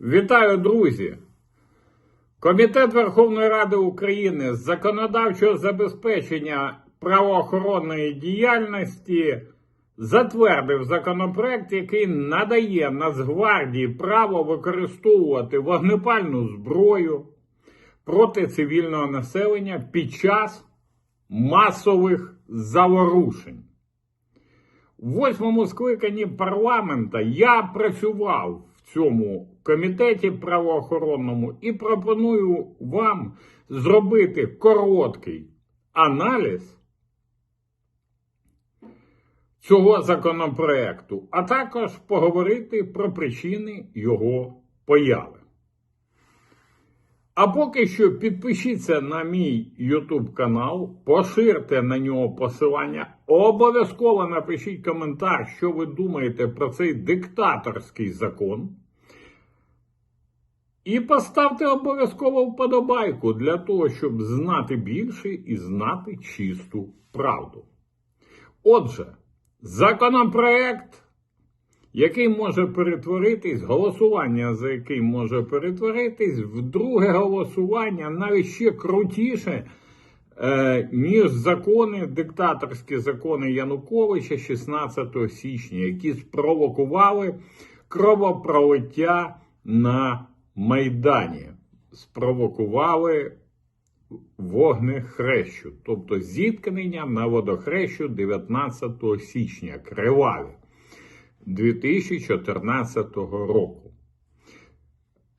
Вітаю, друзі! Комітет Верховної Ради України з законодавчого забезпечення правоохоронної діяльності затвердив законопроект, який надає Нацгвардії право використовувати вогнепальну зброю проти цивільного населення під час масових заворушень. У восьмому скликанні парламента я працював в цьому комітеті правоохоронному і пропоную вам зробити короткий аналіз цього законопроекту, а також поговорити про причини його появи. А поки що підпишіться на мій YouTube канал, поширте на нього посилання. Обов'язково напишіть коментар, що ви думаєте про цей диктаторський закон. І поставте обов'язково вподобайку для того, щоб знати більше і знати чисту правду. Отже, законопроект який може перетворитись, голосування за який може перетворитись в друге голосування навіть ще крутіше, е, ніж закони, диктаторські закони Януковича 16 січня, які спровокували кровопролиття на Майдані, спровокували вогнехрещу, тобто зіткнення на водохрещу 19 січня, криваві. 2014 року.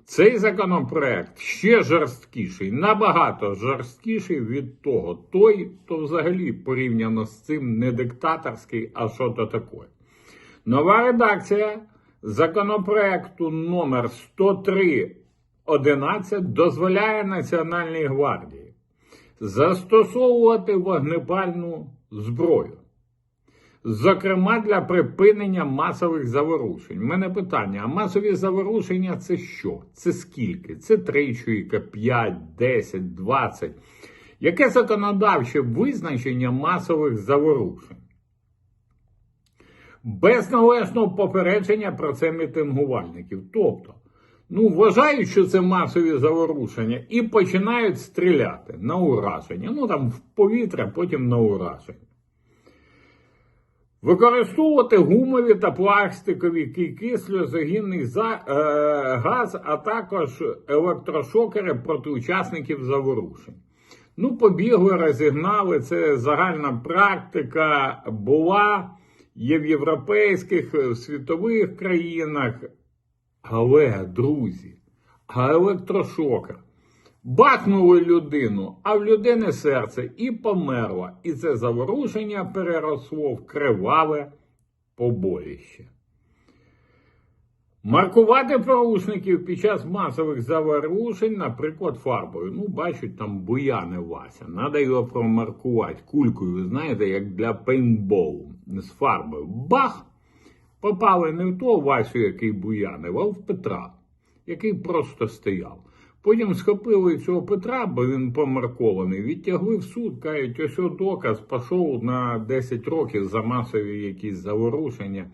Цей законопроект ще жорсткіший, набагато жорсткіший від того, той, то взагалі порівняно з цим не диктаторський, а що то таке. Нова редакція законопроекту номер 103.11 дозволяє Національній гвардії застосовувати вогнепальну зброю. Зокрема, для припинення масових заворушень. У мене питання: а масові заворушення це що? Це скільки? Це 3 чоловіка, 5, 10, 20. Яке законодавче визначення масових заворушень? Без належного попередження про це мітингувальників. Тобто, ну, вважають, що це масові заворушення, і починають стріляти на ураження. Ну там в повітря, потім на ураження. Використовувати гумові та пластикові кийки, сльозогінний за, е, газ, а також електрошокери проти учасників заворушень. Ну, побігли, розігнали. Це загальна практика була, є в європейських, в світових країнах. Але, друзі, а електрошокер Бахнули людину, а в людини серце і померло. І це заворушення переросло в криваве побоїще. Маркувати порушників під час масових заворушень, наприклад, фарбою. Ну, бачать, там буяне Вася. Надо його промаркувати кулькою, знаєте, як для пейнтболу з фарбою. Бах! Попали не в того Васю, який буянив, а в Петра, який просто стояв. Потім схопили цього Петра, бо він помаркований, відтягли в суд, кажуть, ось доказ пішов на 10 років за масові якісь заворушення,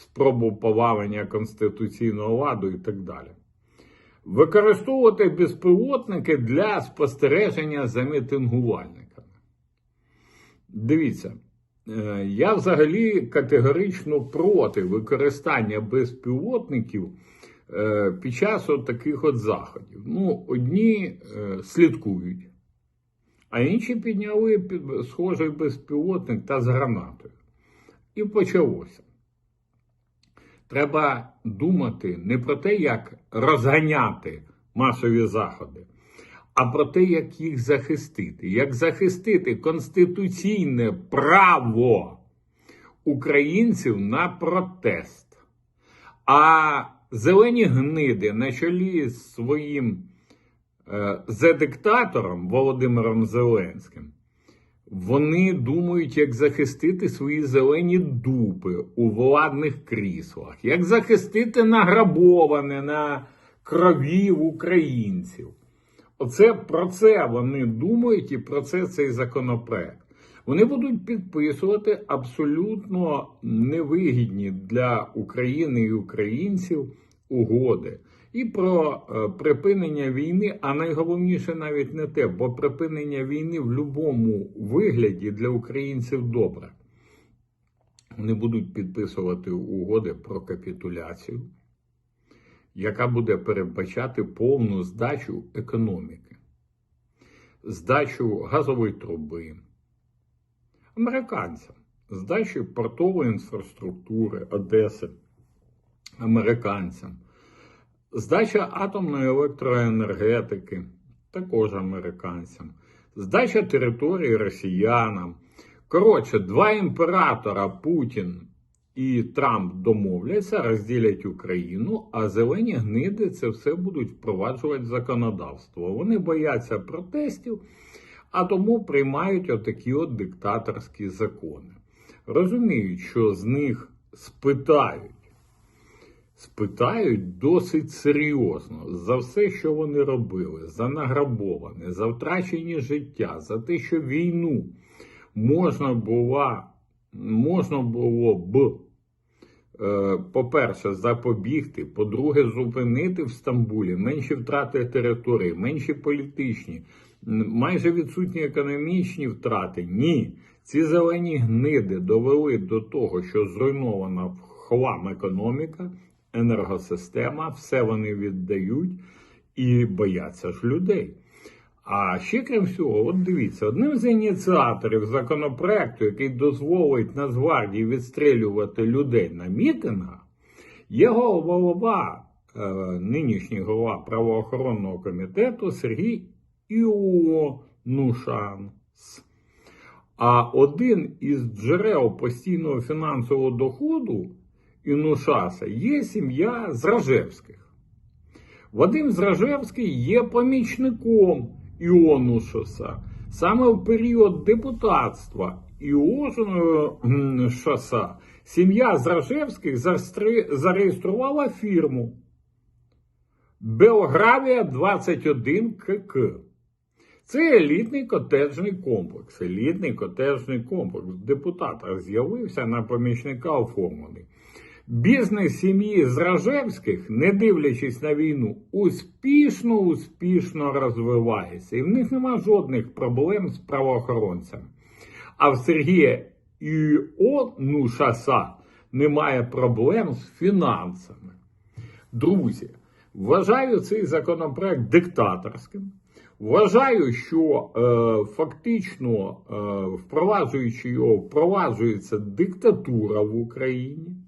спробу повалення конституційного ладу і так далі. Використовувати безпілотники для спостереження за мітингувальниками. Дивіться, е, я взагалі категорично проти використання безпілотників е, під час от таких от заходів. Ну, одні е, слідкують, а інші підняли схожий безпілотник та з гранатою. І почалося. Треба думати не про те, як розганяти масові заходи, а про те, як їх захистити, як захистити конституційне право українців на протест. А зелені гниди на чолі з своїм е, зе-диктатором Володимиром Зеленським, вони думають, як захистити свої зелені дупи у владних кріслах, як захистити награбоване на крові українців. Оце про це вони думають і про це цей законопроект. Вони будуть підписувати абсолютно невигідні для України і українців угоди, і про е, припинення війни, а найголовніше навіть не те, бо припинення війни в будь-якому вигляді для українців добре. Вони будуть підписувати угоди про капітуляцію, яка буде передбачати повну здачу економіки, здачу газової труби американцям, здачу портової інфраструктури Одеси американцям, здача атомної електроенергетики також американцям, здача території росіянам. Коротше, два імператора Путін і Трамп домовляться, розділять Україну, а зелені гниди це все будуть впроваджувати законодавство. Вони бояться протестів, а тому приймають отакі от диктаторські закони. Розуміють, що з них спитають. Спитають досить серйозно за все, що вони робили, за награбоване, за втрачені життя, за те, що війну можна було, можна було б, е, по-перше, запобігти, по-друге, зупинити в Стамбулі менші втрати території, менші політичні, майже відсутні економічні втрати. Ні. Ці зелені гниди довели до того, що зруйнована хлам економіка, енергосистема, все вони віддають і бояться ж людей. А ще крім всього, от дивіться, одним з ініціаторів законопроекту, який дозволить Нацгвардії відстрілювати людей на мітингах, є голова, е, нинішній голова правоохоронного комітету Сергій Іонушанс. А один із джерел постійного фінансового доходу Інушаса є сім'я Зражевських. Вадим Зражевський є помічником Іонушаса. Саме в період депутатства Іонушаса сім'я Зражевських зареєструвала фірму Белгравія 21 КК. Це елітний котеджний комплекс. Елітний котеджний комплекс. В депутатах з'явився на помічника оформлений. Бізнес сім'ї Зражевських, не дивлячись на війну, успішно, успішно розвивається. І в них нема жодних проблем з правоохоронцями. А в Сергія Іонушаса немає проблем з фінансами. Друзі, вважаю цей законопроект диктаторським. Вважаю, що е, фактично, е, впроваджуючи його, впроваджується диктатура в Україні.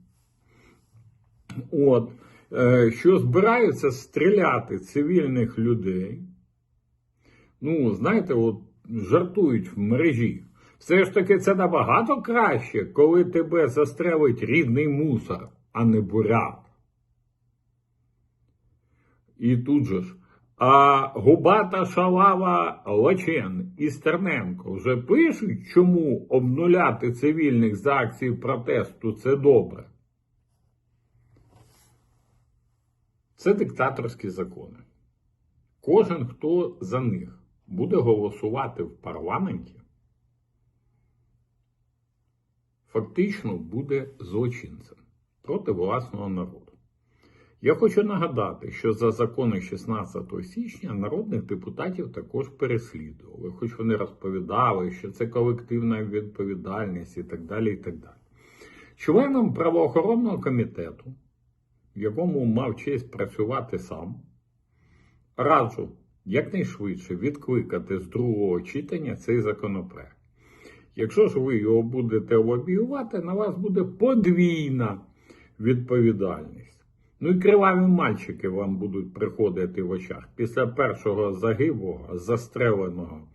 От, е, що збираються стріляти цивільних людей. Ну, знаєте, от жартують в мережі. Все ж таки, це набагато краще, коли тебе застрелить рідний мусор, а не бурят. І тут же ж. А Губата Шалава Лачен і Стерненко вже пишуть, чому обнуляти цивільних за акції протесту це добре. Це диктаторські закони. Кожен, хто за них буде голосувати в парламенті, фактично буде злочинцем проти власного народу. Я хочу нагадати, що за закони 16 січня народних депутатів також переслідували, хоч вони розповідали, що це колективна відповідальність і так далі. і так далі. Членам правоохоронного комітету, в якому мав честь працювати сам, раджу якнайшвидше відкликати з другого читання цей законопроект. Якщо ж ви його будете лобіювати, на вас буде подвійна відповідальність. Ну і криваві мальчики вам будуть приходити в очах після першого загиблого, застреленого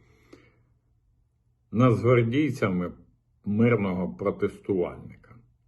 нацгвардійцями мирного протестувальника.